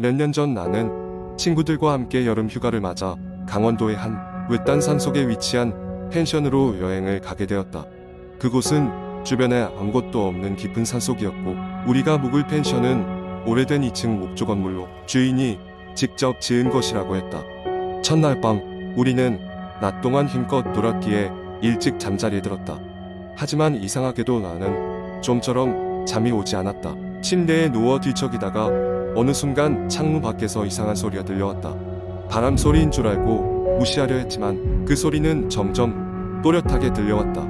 몇 년 전 나는 친구들과 함께 여름 휴가를 맞아 강원도의 한 외딴 산속에 위치한 펜션으로 여행을 가게 되었다. 그곳은 주변에 아무것도 없는 깊은 산속이었고 우리가 묵을 펜션은 오래된 2층 목조 건물로 주인이 직접 지은 것이라고 했다. 첫날 밤 우리는 낮 동안 힘껏 놀았기에 일찍 잠자리에 들었다. 하지만 이상하게도 나는 좀처럼 잠이 오지 않았다. 침대에 누워 뒤척이다가 어느 순간 창문 밖에서 이상한 소리가 들려왔다. 바람 소리인 줄 알고 무시하려 했지만 그 소리는 점점 또렷하게 들려왔다.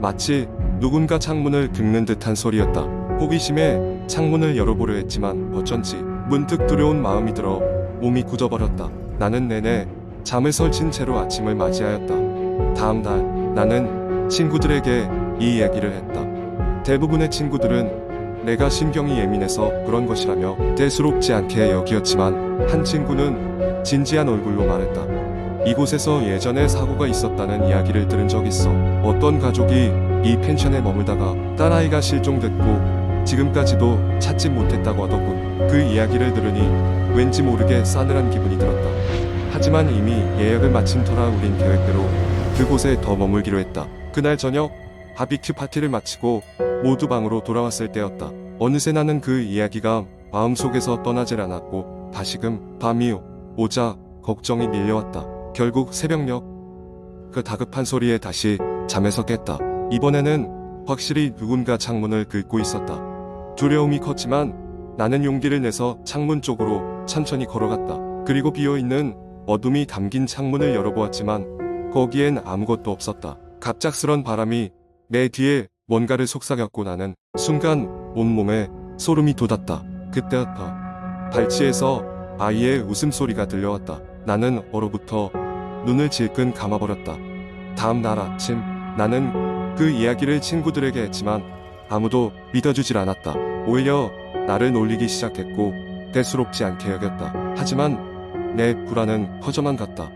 마치 누군가 창문을 긁는 듯한 소리였다. 호기심에 창문을 열어보려 했지만 어쩐지 문득 두려운 마음이 들어 몸이 굳어버렸다. 나는 내내 잠을 설친 채로 아침을 맞이하였다. 다음 날 나는 친구들에게 이 이야기를 했다. 대부분의 친구들은 내가 신경이 예민해서 그런 것이라며 대수롭지 않게 여기었지만 한 친구는 진지한 얼굴로 말했다. 이곳에서 예전에 사고가 있었다는 이야기를 들은 적 있어. 어떤 가족이 이 펜션에 머물다가 딸아이가 실종됐고 지금까지도 찾지 못했다고 하더군. 그 이야기를 들으니 왠지 모르게 싸늘한 기분이 들었다. 하지만 이미 예약을 마친 터라 우린 계획대로 그곳에 더 머물기로 했다. 그날 저녁 바비큐 파티를 마치고 모두 방으로 돌아왔을 때였다. 어느새 나는 그 이야기가 마음속에서 떠나질 않았고 다시금 밤이 오자 걱정이 밀려왔다. 결국 새벽녘 그 다급한 소리에 다시 잠에서 깼다. 이번에는 확실히 누군가 창문을 긁고 있었다. 두려움이 컸지만 나는 용기를 내서 창문 쪽으로 천천히 걸어갔다. 그리고 비어있는 어둠이 담긴 창문을 열어보았지만 거기엔 아무것도 없었다. 갑작스런 바람이 내 뒤에 뭔가를 속삭였고 나는 순간 온몸에 소름이 돋았다. 그때였다. 발치에서 아이의 웃음소리가 들려왔다. 나는 얼어붙어 눈을 질끈 감아버렸다. 다음 날 아침 나는 그 이야기를 친구들에게 했지만 아무도 믿어주질 않았다. 오히려 나를 놀리기 시작했고 대수롭지 않게 여겼다. 하지만 내 불안은 커져만 갔다.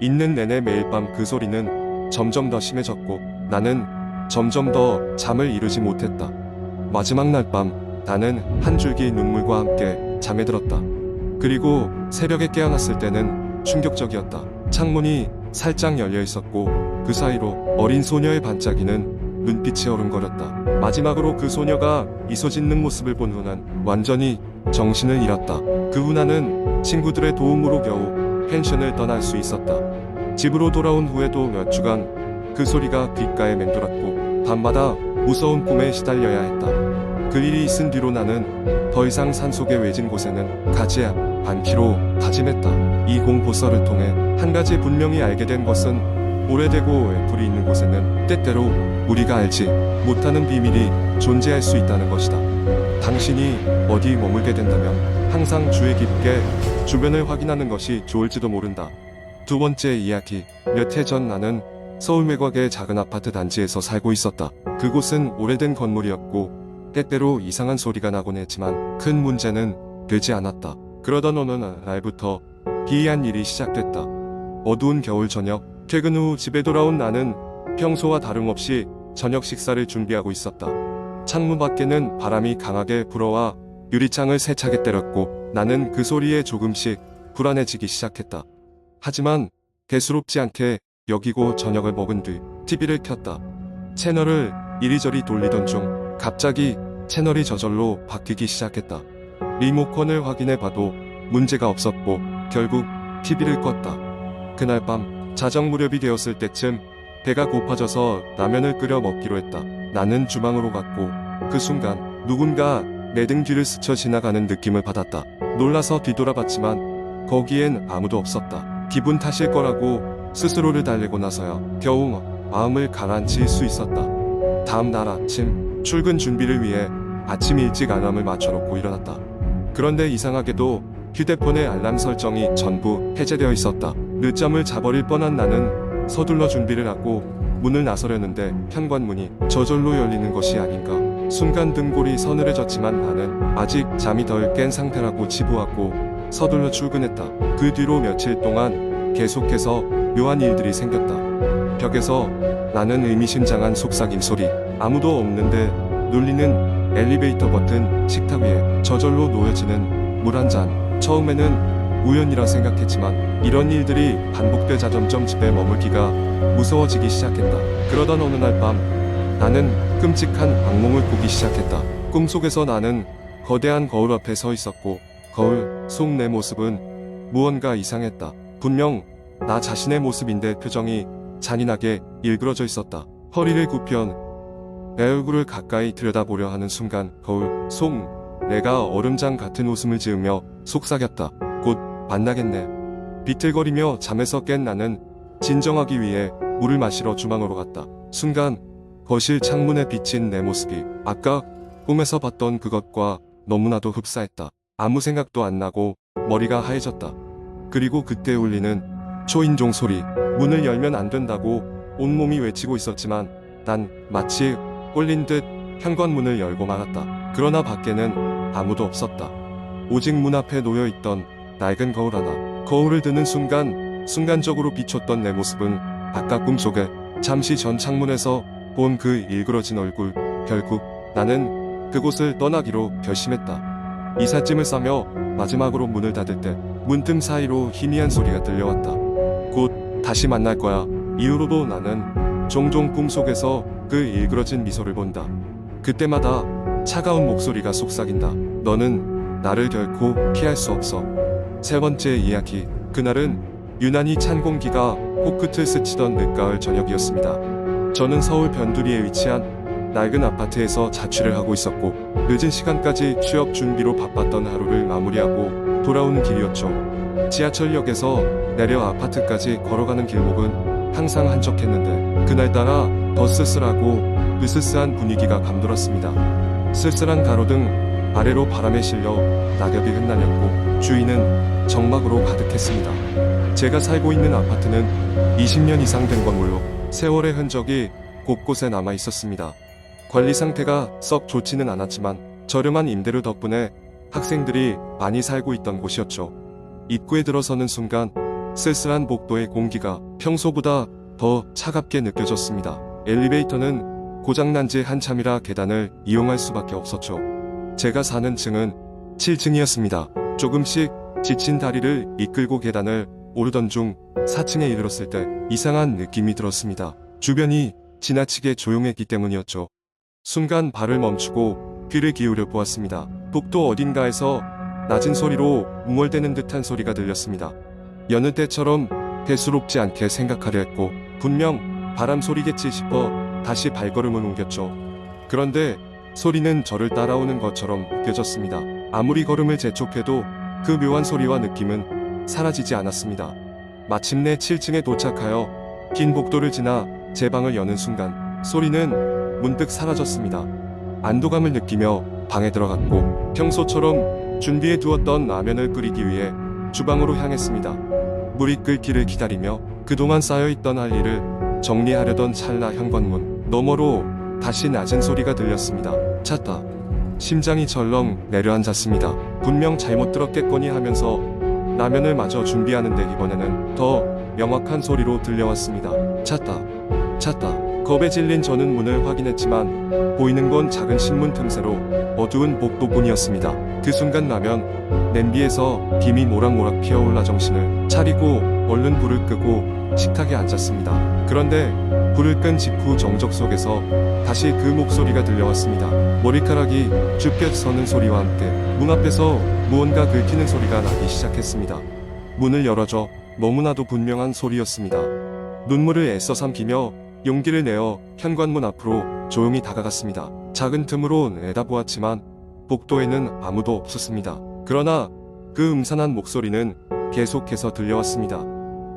있는 내내 매일 밤 그 소리는 점점 더 심해졌고 나는 점점 더 잠을 이루지 못했다. 마지막 날 밤 나는 한 줄기 눈물과 함께 잠에 들었다. 그리고 새벽에 깨어났을 때는 충격적이었다. 창문이 살짝 열려 있었고 그 사이로 어린 소녀의 반짝이는 눈빛이 어른거렸다. 마지막으로 그 소녀가 미소 짓는 모습을 본 후난 완전히 정신을 잃었다. 그 후 나는 친구들의 도움으로 겨우 펜션을 떠날 수 있었다. 집으로 돌아온 후에도 몇 주간 그 소리가 귓가에 맴돌았고 밤마다 무서운 꿈에 시달려야 했다. 그 일이 있은 뒤로 나는 더 이상 산속의 외진 곳에는 가지 않기로 다짐했다. 이 공포설을 통해 한 가지 분명히 알게 된 것은 오래되고 애풀이 있는 곳에는 때때로 우리가 알지 못하는 비밀이 존재할 수 있다는 것이다. 당신이 어디 머물게 된다면 항상 주의 깊게 주변을 확인하는 것이 좋을지도 모른다. 두 번째 이야기. 몇 해 전 나는 서울 매각의 작은 아파트 단지에서 살고 있었다. 그곳은 오래된 건물이었고 때때로 이상한 소리가 나곤 했지만 큰 문제는 되지 않았다. 그러던 어느 날부터 기이한 일이 시작됐다. 어두운 겨울 저녁, 퇴근 후 집에 돌아온 나는 평소와 다름없이 저녁 식사를 준비하고 있었다. 창문 밖에는 바람이 강하게 불어와 유리창을 세차게 때렸고 나는 그 소리에 조금씩 불안해지기 시작했다. 하지만 대수롭지 않게 여기고 저녁을 먹은 뒤 TV를 켰다. 채널을 이리저리 돌리던 중 갑자기 채널이 저절로 바뀌기 시작했다. 리모컨을 확인해 봐도 문제가 없었고 결국 TV를 껐다. 그날 밤 자정 무렵이 되었을 때쯤 배가 고파져서 라면을 끓여 먹기로 했다. 나는 주방으로 갔고 그 순간 누군가 내 등 뒤를 스쳐 지나가는 느낌을 받았다. 놀라서 뒤돌아봤지만 거기엔 아무도 없었다. 기분 탓일 거라고 스스로를 달래고 나서야 겨우 마음을 가라앉힐 수 있었다. 다음 날 아침 출근 준비를 위해 아침 일찍 알람을 맞춰놓고 일어났다. 그런데 이상하게도 휴대폰의 알람 설정이 전부 해제되어 있었다. 늦잠을 자버릴 뻔한 나는 서둘러 준비를 하고 문을 나서려는데 현관문이 저절로 열리는 것이 아닌가. 순간 등골이 서늘해졌지만 나는 아직 잠이 덜 깬 상태라고 치부하고 서둘러 출근했다. 그 뒤로 며칠 동안 계속해서 묘한 일들이 생겼다. 벽에서 나는 의미심장한 속삭임 소리, 아무도 없는데 눌리는 엘리베이터 버튼, 식탁 위에 저절로 놓여지는 물 한 잔, 처음에는 우연이라 생각했지만 이런 일들이 반복되자 점점 집에 머물기가 무서워지기 시작했다. 그러던 어느 날 밤 나는 끔찍한 악몽을 꾸기 시작했다. 꿈속에서 나는 거대한 거울 앞에 서 있었고 거울 속 내 모습은 무언가 이상했다. 분명 나 자신의 모습인데 표정이 잔인하게 일그러져 있었다. 허리를 굽혀 내 얼굴을 가까이 들여다보려 하는 순간 거울 속 내가 얼음장 같은 웃음을 지으며 속삭였다. 곧 만나겠네. 비틀거리며 잠에서 깬 나는 진정하기 위해 물을 마시러 주방으로 갔다. 순간 거실 창문에 비친 내 모습이 아까 꿈에서 봤던 그것과 너무나도 흡사했다. 아무 생각도 안 나고 머리가 하얘졌다. 그리고 그때 울리는 초인종 소리. 문을 열면 안 된다고 온몸이 외치고 있었지만 난 마치 꼴린 듯 현관문을 열고 말았다. 그러나 밖에는 아무도 없었다. 오직 문 앞에 놓여 있던 낡은 거울 하나. 거울을 드는 순간 순간적으로 비췄던 내 모습은 아까 꿈속에 잠시 전 창문에서 본 그 일그러진 얼굴. 결국 나는 그곳을 떠나기로 결심했다. 이삿짐을 싸며 마지막으로 문을 닫을 때 문틈 사이로 희미한 소리가 들려왔다. 곧 다시 만날 거야. 이후로도 나는 종종 꿈속에서 그 일그러진 미소를 본다. 그때마다 차가운 목소리가 속삭인다. 너는 나를 결코 피할 수 없어. 세 번째 이야기. 그날은 유난히 찬 공기가 코끝을 스치던 늦가을 저녁이었습니다. 저는 서울 변두리에 위치한 낡은 아파트에서 자취를 하고 있었고 늦은 시간까지 취업 준비로 바빴던 하루를 마무리하고 돌아오는 길이었죠. 지하철역에서 내려 아파트까지 걸어가는 길목은 항상 한적했는데 그날따라 더 쓸쓸하고 으스스한 분위기가 감돌았습니다. 쓸쓸한 가로등 아래로 바람에 실려 낙엽이 흩날렸고 주위는 정막으로 가득했습니다. 제가 살고 있는 아파트는 20년 이상 된 건물로 세월의 흔적이 곳곳에 남아 있었습니다. 관리 상태가 썩 좋지는 않았지만 저렴한 임대료 덕분에 학생들이 많이 살고 있던 곳이었죠. 입구에 들어서는 순간 쓸쓸한 복도의 공기가 평소보다 더 차갑게 느껴졌습니다. 엘리베이터는 고장난 지 한참이라 계단을 이용할 수밖에 없었죠. 제가 사는 층은 7층이었습니다. 조금씩 지친 다리를 이끌고 계단을 오르던 중 4층에 이르렀을 때 이상한 느낌이 들었습니다. 주변이 지나치게 조용했기 때문이었죠. 순간 발을 멈추고 귀를 기울여 보았습니다. 복도 어딘가에서 낮은 소리로 웅얼대는 듯한 소리가 들렸습니다. 여느 때처럼 대수롭지 않게 생각하려 했고 분명 바람 소리겠지 싶어 다시 발걸음을 옮겼죠. 그런데 소리는 저를 따라오는 것처럼 느껴졌습니다. 아무리 걸음을 재촉해도 그 묘한 소리와 느낌은 사라지지 않았습니다. 마침내 7층에 도착하여 긴 복도를 지나 제 방을 여는 순간 소리는 문득 사라졌습니다. 안도감을 느끼며 방에 들어갔고 평소처럼 준비해 두었던 라면을 끓이기 위해 주방으로 향했습니다. 물이 끓기를 기다리며 그동안 쌓여있던 할 일을 정리하려던 찰나 현관문 너머로 다시 낮은 소리가 들렸습니다. 찼다. 심장이 절렁 내려앉았습니다. 분명 잘못 들었겠거니 하면서 라면을 마저 준비하는데 이번에는 더 명확한 소리로 들려왔습니다. 찼다. 찼다. 겁에 질린 저는 문을 확인했지만 보이는 건 작은 신문 틈새로 어두운 복도뿐이었습니다. 그 순간 라면 냄비에서 김이 모락모락 피어올라 정신을 차리고 얼른 불을 끄고 식탁에 앉았습니다. 그런데 불을 끈 직후 정적 속에서 다시 그 목소리가 들려왔습니다. 머리카락이 쭈뼛 서는 소리와 함께 문 앞에서 무언가 긁히는 소리가 나기 시작했습니다. 문을 열어줘 너무나도 분명한 소리였습니다. 눈물을 애써 삼키며 용기를 내어 현관문 앞으로 조용히 다가갔습니다. 작은 틈으로 내다보았지만 복도에는 아무도 없었습니다. 그러나 그 음산한 목소리는 계속해서 들려왔습니다.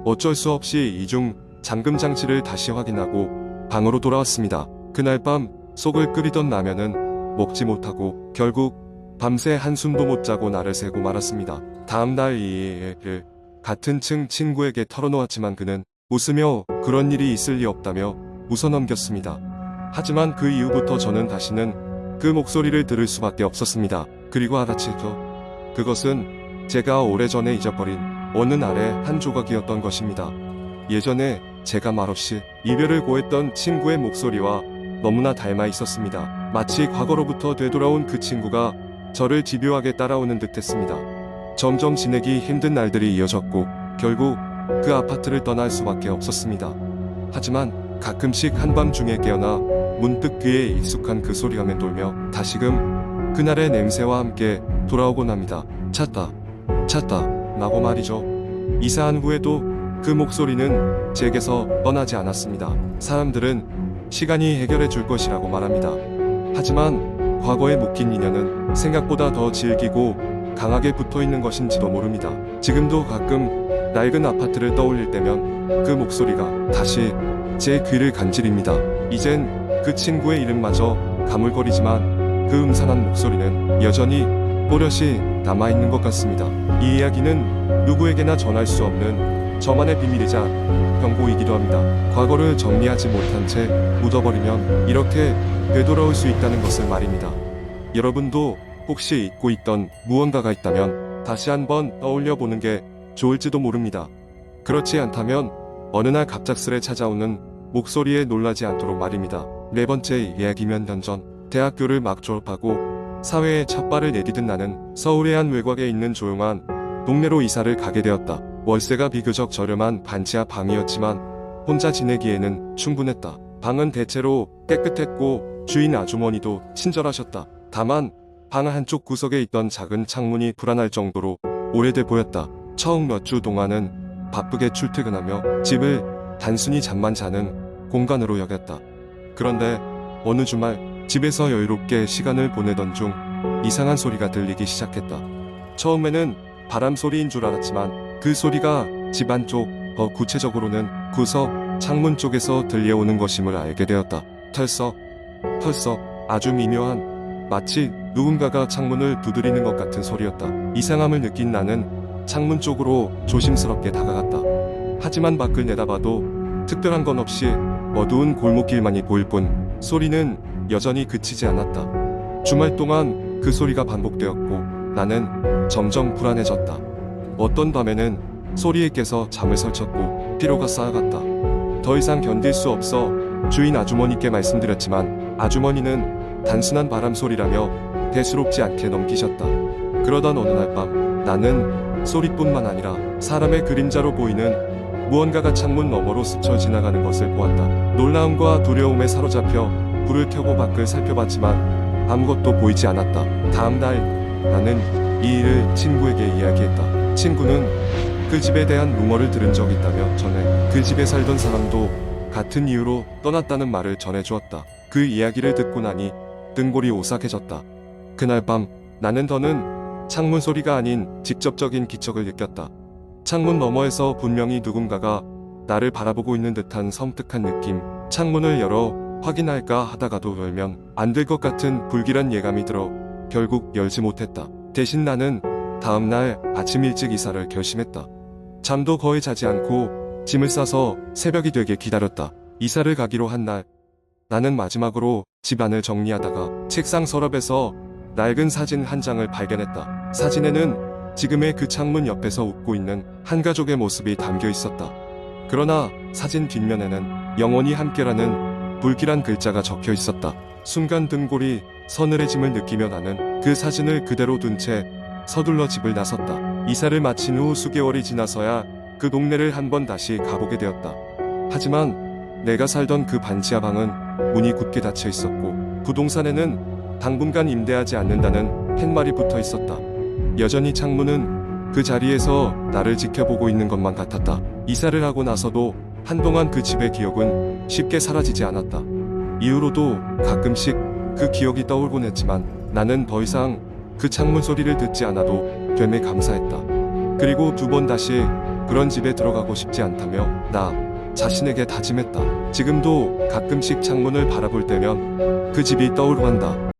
어쩔 수 없이 이중 잠금 장치를 다시 확인하고 방으로 돌아왔습니다. 그날 밤 속을 끓이던 라면은 먹지 못하고 결국 밤새 한숨도 못 자고 나를 새고 말았습니다. 다음 날 이 일을 같은 층 친구에게 털어놓았지만 그는 웃으며 그런 일이 있을 리 없다며 웃어넘겼습니다. 하지만 그 이후부터 저는 다시는 그 목소리를 들을 수밖에 없었습니다. 그리고 알아채죠. 그것은 제가 오래전에 잊어버린 어느 날의 한 조각이었던 것입니다. 예전에 제가 말없이 이별을 고했던 친구의 목소리와 너무나 닮아 있었습니다. 마치 과거로부터 되돌아온 그 친구가 저를 집요하게 따라오는 듯 했습니다. 점점 지내기 힘든 날들이 이어졌고 결국 그 아파트를 떠날 수밖에 없었습니다. 하지만 가끔씩 한밤중에 깨어나 문득 귀에 익숙한 그 소리가 맴돌며 다시금 그날의 냄새와 함께 돌아오곤 합니다. 찾다, 찾다, 라고 말이죠. 이사한 후에도 그 목소리는 제게서 떠나지 않았습니다. 사람들은 시간이 해결해 줄 것이라고 말합니다. 하지만 과거에 묶인 인연은 생각보다 더 질기고 강하게 붙어 있는 것인지도 모릅니다. 지금도 가끔 낡은 아파트를 떠올릴 때면 그 목소리가 다시 제 귀를 간지립니다. 이젠 그 친구의 이름마저 가물거리지만 그 음산한 목소리는 여전히 또렷이 남아있는 것 같습니다. 이 이야기는 누구에게나 전할 수 없는 저만의 비밀이자 경고이기도 합니다. 과거를 정리하지 못한 채 묻어버리면 이렇게 되돌아올 수 있다는 것을 말입니다. 여러분도 혹시 잊고 있던 무언가가 있다면 다시 한번 떠올려 보는 게 좋을지도 모릅니다. 그렇지 않다면 어느 날 갑작스레 찾아오는 목소리에 놀라지 않도록 말입니다. 네 번째 이야기 몇년전 대학교를 막 졸업하고 사회에 첫 발을 내디딘 나는 서울의 한 외곽에 있는 조용한 동네로 이사를 가게 되었다. 월세가 비교적 저렴한 반지하 방이었지만 혼자 지내기에는 충분했다. 방은 대체로 깨끗했고 주인 아주머니도 친절하셨다. 다만 방 한쪽 구석에 있던 작은 창문이 불안할 정도로 오래돼 보였다. 처음 몇 주 동안은 바쁘게 출퇴근하며 집을 단순히 잠만 자는 공간으로 여겼다. 그런데 어느 주말 집에서 여유롭게 시간을 보내던 중 이상한 소리가 들리기 시작했다. 처음에는 바람 소리인 줄 알았지만 그 소리가 집 안쪽, 더 구체적으로는 구석, 창문 쪽에서 들려오는 것임을 알게 되었다. 털썩, 털썩, 아주 미묘한, 마치 누군가가 창문을 두드리는 것 같은 소리였다. 이상함을 느낀 나는 창문 쪽으로 조심스럽게 다가갔다. 하지만 밖을 내다봐도 특별한 건 없이 어두운 골목길만이 보일 뿐 소리는 여전히 그치지 않았다. 주말 동안 그 소리가 반복되었고 나는 점점 불안해졌다. 어떤 밤에는 소리에 깨서 잠을 설쳤고 피로가 쌓아갔다. 더 이상 견딜 수 없어 주인 아주머니께 말씀드렸지만 아주머니는 단순한 바람 소리라며 대수롭지 않게 넘기셨다. 그러던 어느 날 밤 나는 소리뿐만 아니라 사람의 그림자로 보이는 무언가가 창문 너머로 스쳐 지나가는 것을 보았다. 놀라움과 두려움에 사로잡혀 불을 켜고 밖을 살펴봤지만 아무것도 보이지 않았다. 다음 날 나는 이 일을 친구에게 이야기했다. 친구는 그 집에 대한 루머를 들은 적 있다며 전에 그 집에 살던 사람도 같은 이유로 떠났다는 말을 전해주었다. 그 이야기를 듣고 나니 등골이 오싹해졌다. 그날 밤 나는 더는 창문 소리가 아닌 직접적인 기척을 느꼈다. 창문 너머에서 분명히 누군가가 나를 바라보고 있는 듯한 섬뜩한 느낌. 창문을 열어 확인할까 하다가도 열면 안 될 것 같은 불길한 예감이 들어 결국 열지 못했다. 대신 나는 다음날 아침 일찍 이사를 결심했다. 잠도 거의 자지 않고 짐을 싸서 새벽이 되게 기다렸다. 이사를 가기로 한 날, 나는 마지막으로 집안을 정리하다가 책상 서랍에서 낡은 사진 한 장을 발견했다. 사진에는 지금의 그 창문 옆에서 웃고 있는 한 가족의 모습이 담겨 있었다. 그러나 사진 뒷면에는 영원히 함께라는 불길한 글자가 적혀 있었다. 순간 등골이 서늘해짐을 느끼며 나는 그 사진을 그대로 둔 채 서둘러 집을 나섰다. 이사를 마친 후 수개월이 지나서야 그 동네를 한번 다시 가보게 되었다. 하지만 내가 살던 그 반지하 방은 문이 굳게 닫혀 있었고 부동산에는 당분간 임대하지 않는다는 팻말이 붙어 있었다. 여전히 창문은 그 자리에서 나를 지켜보고 있는 것만 같았다. 이사를 하고 나서도 한동안 그 집의 기억은 쉽게 사라지지 않았다. 이후로도 가끔씩 그 기억이 떠올곤 했지만 나는 더 이상 그 창문 소리를 듣지 않아도 됨에 감사했다. 그리고 두 번 다시 그런 집에 들어가고 싶지 않다며 나 자신에게 다짐했다. 지금도 가끔씩 창문을 바라볼 때면 그 집이 떠오르간다.